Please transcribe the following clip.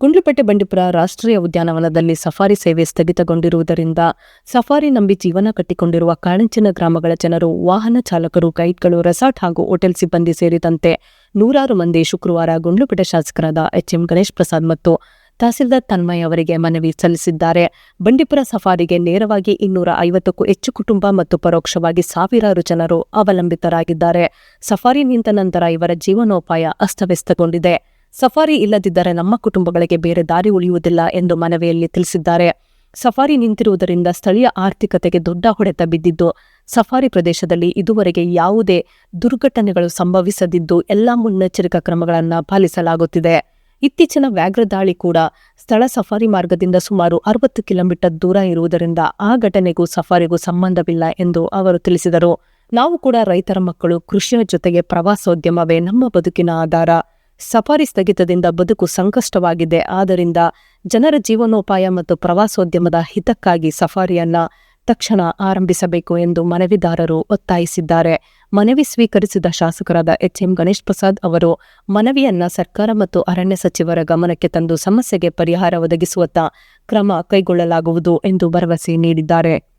ಗುಂಡ್ಲುಪೇಟೆ ಬಂಡೀಪುರ ರಾಷ್ಟ್ರೀಯ ಉದ್ಯಾನವನದಲ್ಲಿ ಸಫಾರಿ ಸೇವೆ ಸ್ಥಗಿತಗೊಂಡಿರುವುದರಿಂದ ಸಫಾರಿ ನಂಬಿ ಜೀವನ ಕಟ್ಟಿಕೊಂಡಿರುವ ಕಾಳಂಚಿನ ಗ್ರಾಮಗಳ ಜನರು, ವಾಹನ ಚಾಲಕರು, ಗೈಡ್ಗಳು, ರೆಸಾರ್ಟ್ ಹಾಗೂ ಹೋಟೆಲ್ ಸಿಬ್ಬಂದಿ ಸೇರಿದಂತೆ ನೂರಾರು ಮಂದಿ ಶುಕ್ರವಾರ ಗುಂಡ್ಲುಪೇಟೆ ಶಾಸಕರಾದ ಎಚ್ಎಂ ಗಣೇಶ್ ಪ್ರಸಾದ್ ಮತ್ತು ತಹಸೀಲ್ದಾರ್ ತನ್ಮಯ್ ಅವರಿಗೆ ಮನವಿ ಸಲ್ಲಿಸಿದ್ದಾರೆ. ಬಂಡೀಪುರ ಸಫಾರಿಗೆ ನೇರವಾಗಿ ಇನ್ನೂರ ಐವತ್ತಕ್ಕೂ ಹೆಚ್ಚು ಕುಟುಂಬ ಮತ್ತು ಪರೋಕ್ಷವಾಗಿ ಸಾವಿರಾರು ಜನರು ಅವಲಂಬಿತರಾಗಿದ್ದಾರೆ. ಸಫಾರಿ ನಿಂತ ನಂತರ ಇವರ ಜೀವನೋಪಾಯ ಅಸ್ತವ್ಯಸ್ತಗೊಂಡಿದೆ. ಸಫಾರಿ ಇಲ್ಲದಿದ್ದರೆ ನಮ್ಮ ಕುಟುಂಬಗಳಿಗೆ ಬೇರೆ ದಾರಿ ಉಳಿಯುವುದಿಲ್ಲ ಎಂದು ಮನವಿಯಲ್ಲಿ ತಿಳಿಸಿದ್ದಾರೆ. ಸಫಾರಿ ನಿಂತಿರುವುದರಿಂದ ಸ್ಥಳೀಯ ಆರ್ಥಿಕತೆಗೆ ದೊಡ್ಡ ಹೊಡೆತ ಬಿದ್ದಿದ್ದು, ಸಫಾರಿ ಪ್ರದೇಶದಲ್ಲಿ ಇದುವರೆಗೆ ಯಾವುದೇ ದುರ್ಘಟನೆಗಳು ಸಂಭವಿಸದಿದ್ದು ಎಲ್ಲಾ ಮುನ್ನೆಚ್ಚರಿಕಾ ಕ್ರಮಗಳನ್ನು ಪಾಲಿಸಲಾಗುತ್ತಿದೆ. ಇತ್ತೀಚಿನ ವ್ಯಾಘ್ರ ದಾಳಿ ಕೂಡ ಸ್ಥಳ ಸಫಾರಿ ಮಾರ್ಗದಿಂದ ಸುಮಾರು ಅರವತ್ತು ಕಿಲೋಮೀಟರ್ ದೂರ ಇರುವುದರಿಂದ ಆ ಘಟನೆಗೂ ಸಫಾರಿಗೂ ಸಂಬಂಧವಿಲ್ಲ ಎಂದು ಅವರು ತಿಳಿಸಿದರು. ನಾವು ಕೂಡ ರೈತರ ಮಕ್ಕಳು ಕೃಷಿಯ ಜೊತೆಗೆ ಪ್ರವಾಸೋದ್ಯಮವೇ ನಮ್ಮ ಬದುಕಿನ ಆಧಾರ. ಸಫಾರಿ ಸ್ಥಗಿತದಿಂದ ಬದುಕು ಸಂಕಷ್ಟವಾಗಿದೆ. ಆದ್ದರಿಂದ ಜನರ ಜೀವನೋಪಾಯ ಮತ್ತು ಪ್ರವಾಸೋದ್ಯಮದ ಹಿತಕ್ಕಾಗಿ ಸಫಾರಿಯನ್ನ ತಕ್ಷಣ ಆರಂಭಿಸಬೇಕು ಎಂದು ಮನವಿದಾರರು ಒತ್ತಾಯಿಸಿದ್ದಾರೆ. ಮನವಿ ಸ್ವೀಕರಿಸಿದ ಶಾಸಕರಾದ ಎಚ್ ಎಂ ಗಣೇಶ್ ಪ್ರಸಾದ್ ಅವರು, ಮನವಿಯನ್ನ ಸರ್ಕಾರ ಮತ್ತು ಅರಣ್ಯ ಸಚಿವರ ಗಮನಕ್ಕೆ ತಂದು ಸಮಸ್ಯೆಗೆ ಪರಿಹಾರ ಒದಗಿಸುವತ್ತ ಕ್ರಮ ಕೈಗೊಳ್ಳಲಾಗುವುದು ಎಂದು ಭರವಸೆ ನೀಡಿದ್ದಾರೆ.